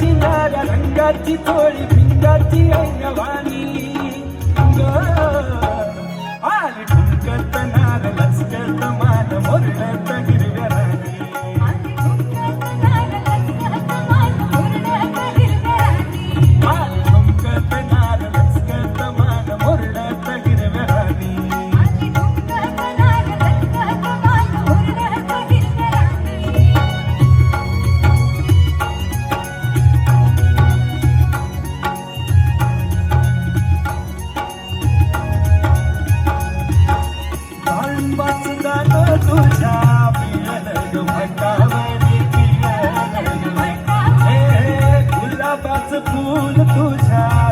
रंगाची नाऱ्या रंगाची थोडी पिंगाची अंगवाणी आली ठुंकत नार लचकत मान मोरत तुझ्या